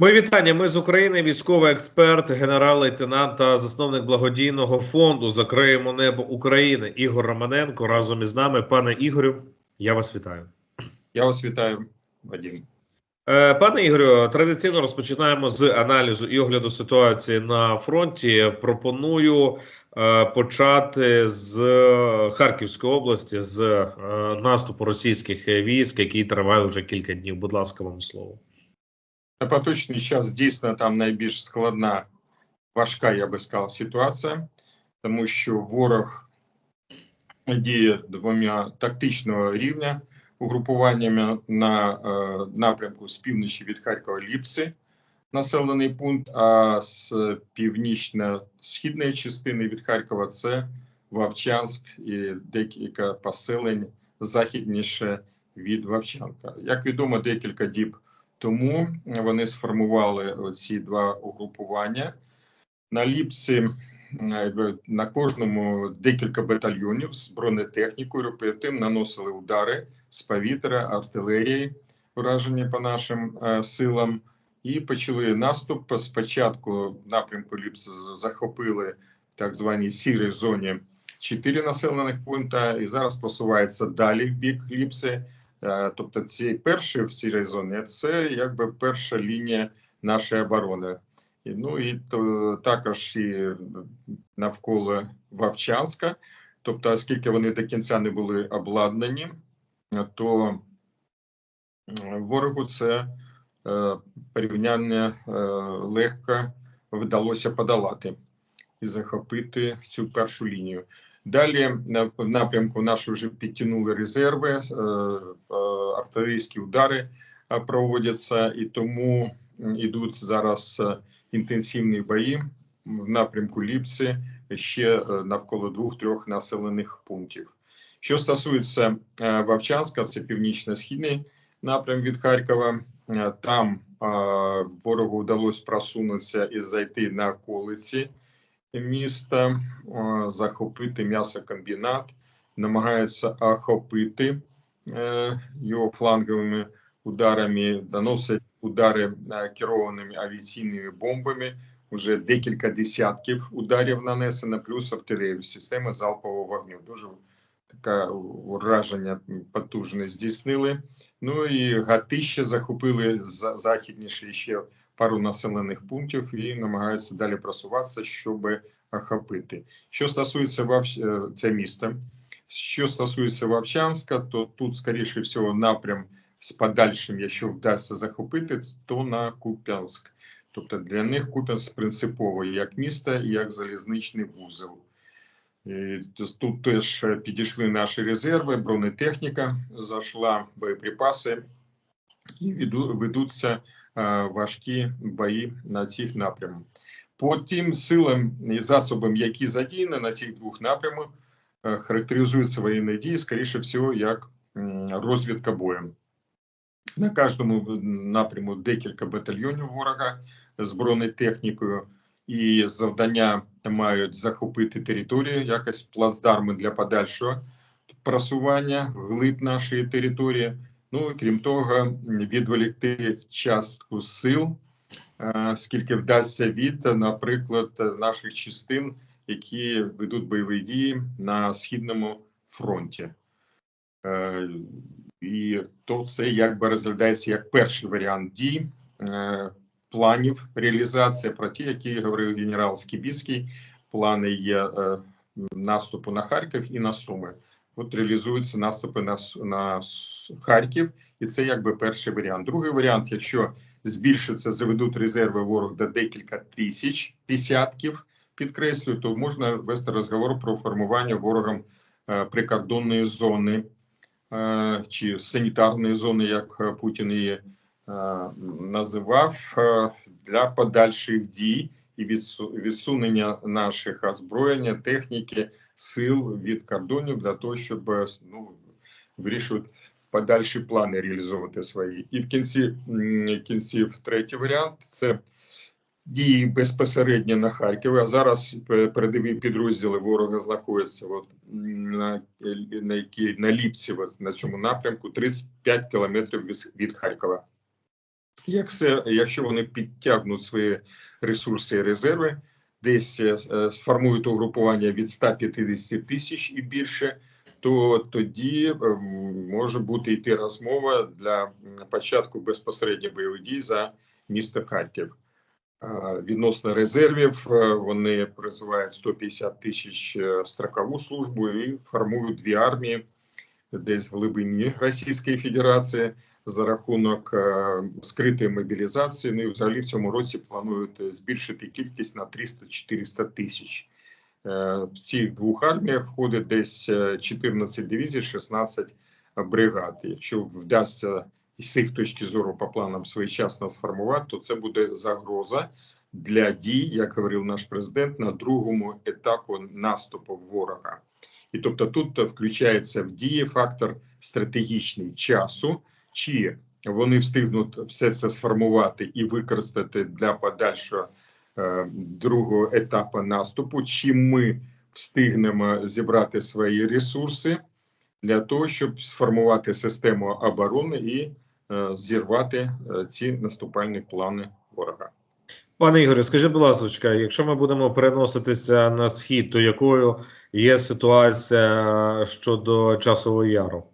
Мої вітання. Ми з України, військовий експерт, генерал-лейтенант та засновник благодійного фонду Закриємо небо України Ігор Романенко разом із нами. Пане Ігорю, я вас вітаю. Я вас вітаю, Вадим. Е, Пане Ігорю, традиційно розпочинаємо з аналізу і огляду ситуації на фронті. Пропоную е, почати з Харківської області, з е, наступу російських військ, який триває вже кілька днів. Будь ласка, вам слово. Поточний час дійсно там найбільш складна, важка, я би сказав, ситуація, тому що ворог діє двома тактичного рівня угрупуваннями на е, напрямку з півночі від Харкова Ліпси, населений пункт, а з північно-східної частини від Харкова це Вовчанськ і декілька поселень західніше від Вовчанка. Як відомо, декілька діб тому вони сформували ці два угрупування. На ліпсі е, на кожному декілька батальйонів з бронетехнікою перед наносили удари з повітря, артилерії, вражені по нашим е, силам, і почали наступ. Спочатку напрямку Ліпси захопили так званій сірій зоні чотири населених пункта, і зараз просувається далі в бік Ліпси. Е, тобто, ці перші в цій зоні це якби перша лінія нашої оборони. І, Ну і то також і навколо Вовчанська. Тобто, оскільки вони до кінця не були обладнані, то ворогу це е, порівняння е, легко вдалося подолати і захопити цю першу лінію. Далі в напрямку наші вже підтягнули резерви, е, артилерійські удари проводяться, і тому йдуть зараз інтенсивні бої в напрямку Ліпси ще навколо двох-трьох населених пунктів. Що стосується Вовчанська, це північно-східний напрям від Харкова. Там ворогу вдалося просунутися і зайти на околиці міста, захопити м'ясокомбінат, намагаються охопити е, його фланговими ударами, доносять удари е, керованими авіаційними бомбами. Вже декілька десятків ударів нанесено, плюс артилерію системи залпового вогню. Дуже таке ураження потужне здійснили. Ну і гати ще захопили західніше ще пару населених пунктів і намагаються далі просуватися, щоб охопити. Що стосується Вовч... Е, це міста, що стосується Вовчанська, то тут, скоріше всього, напрям з подальшим, якщо вдасться захопити, то на Куп'янськ. Тобто для них Куп'янськ принципово як місто як залізничний вузол. Тут теж підійшли наші резерви, бронетехніка зайшла, боєприпаси і ведуться важкі бої на цих напрямах. По тим силам і засобам, які задіяні на цих двох напрямах, е, характеризуються воєнні дії, скоріше всього, як розвідка боєм. На кожному напряму декілька батальйонів ворога з бронетехнікою, і завдання мають захопити територію, якось плацдарми для подальшого просування вглиб нашої території. Ну крім того, відволікти частку сил, е, скільки вдасться від, наприклад, наших частин, які ведуть бойові дії на східному фронті. Е, і то це якби розглядається як перший варіант дій е, планів реалізації про ті, які говорив генерал Скібіцький. Плани є наступу на Харків і на Суми от реалізуються наступи на на Харків, і це якби перший варіант. Другий варіант, якщо збільшиться, заведуть резерви ворог до декілька тисяч десятків, підкреслюю, то можна вести розговор про формування ворогом е, прикордонної зони е, чи санітарної зони, як Путін її е, називав, е, для подальших дій і відсунення наших озброєння, техніки, сил від кордонів для того, щоб ну, вирішувати подальші плани реалізовувати свої. І в кінці кінців третій варіант це дії безпосередньо на Харкові. А зараз передові підрозділи ворога знаходяться от, на на, які, на Ліпці, на цьому напрямку 35 кілометрів від Харкова. Як все, якщо вони підтягнуть свої ресурси і резерви, десь е, сформують угрупування від 150 тисяч і більше, то тоді е, може бути йти розмова для початку безпосередньо бойових дій за місто Харків. Відносно резервів, е, вони призивають 150 тисяч строкову службу і формують дві армії десь в глибині Російської Федерації за рахунок е, скритої мобілізації. Ну і взагалі в цьому році планують е, збільшити кількість на 300-400 тисяч. Е, В цих двох арміях входить десь е, 14 дивізій, 16 бригад. Якщо вдасться з їх точки зору по планам своєчасно сформувати, то це буде загроза для дій, як говорив наш президент, на другому етапу наступу ворога. І тобто тут включається в дії фактор стратегічний часу, чи вони встигнуть все це сформувати і використати для подальшого е, другого етапу наступу, чи ми встигнемо зібрати свої ресурси для того, щоб сформувати систему оборони і е, зірвати е, ці наступальні плани ворога. Пане Ігорю, скажіть, будь ласка, якщо ми будемо переноситися на схід, то якою є ситуація щодо часового яру?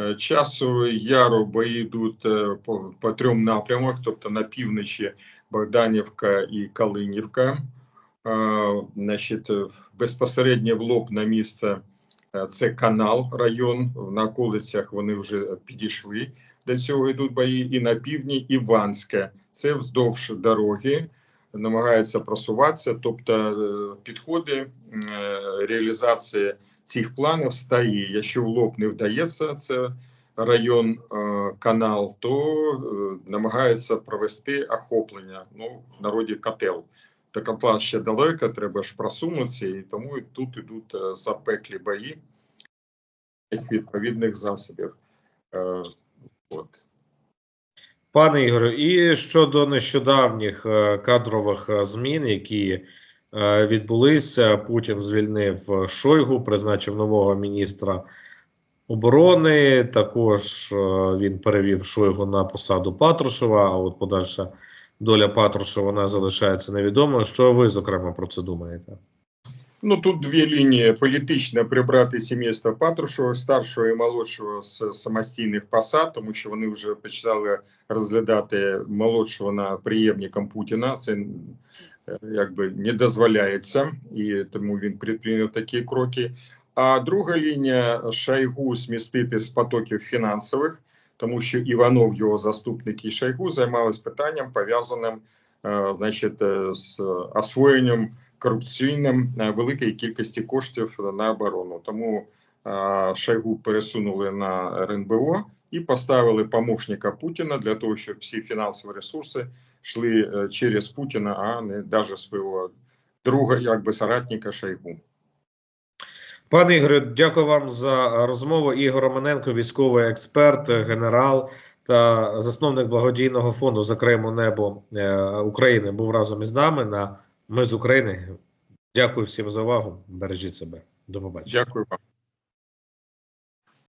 Е, Часу яру бої йдуть е, по, по трьом напрямах, тобто на півночі Богданівка і Калинівка. Е, Значить, безпосередньо в лоб на місто це канал район. На околицях вони вже підійшли. До цього йдуть бої. І на півдні Іванське. Це вздовж дороги. Намагаються просуватися, тобто підходи реалізації цих планів стає. Якщо в лоб не вдається, це район е, канал, то е, намагаються провести охоплення. Ну, в народі котел. Така план ще далеко, треба ж просунутися, і тому тут ідуть е, запеклі бої відповідних засобів. От. Пане Ігорю, і щодо нещодавніх кадрових змін, які відбулися, Путін звільнив е, Шойгу, призначив нового міністра оборони. Також е, він перевів Шойгу на посаду Патрушева. А от подальша доля Патрушева вона залишається невідомою. Що ви зокрема про це думаєте? Ну тут дві лінії: політично прибрати сімейство Патрушева, старшого і молодшого з самостійних посад, тому що вони вже почали розглядати молодшого на приємником Путіна. Це е, якби не дозволяється, і тому він предприйняв такі кроки. А друга лінія Шойгу смістити з потоків фінансових, тому що Іванов, його заступник і Шойгу займалися питанням пов'язаним, е, значить, е, з освоєнням корупційним великої кількості коштів на оборону. Тому е, Шойгу пересунули на РНБО і поставили помощника Путіна для того, щоб всі фінансові ресурси йшли е, через Путіна, а не навіть свого друга, якби соратника Шойгу. Пане Ігорю, дякую вам за розмову. Ігор Романенко, військовий експерт, генерал та засновник благодійного фонду за Небо е, України, був разом із нами на Ми з України. Дякую всім за увагу. Бережіть себе. До побачення. Дякую вам.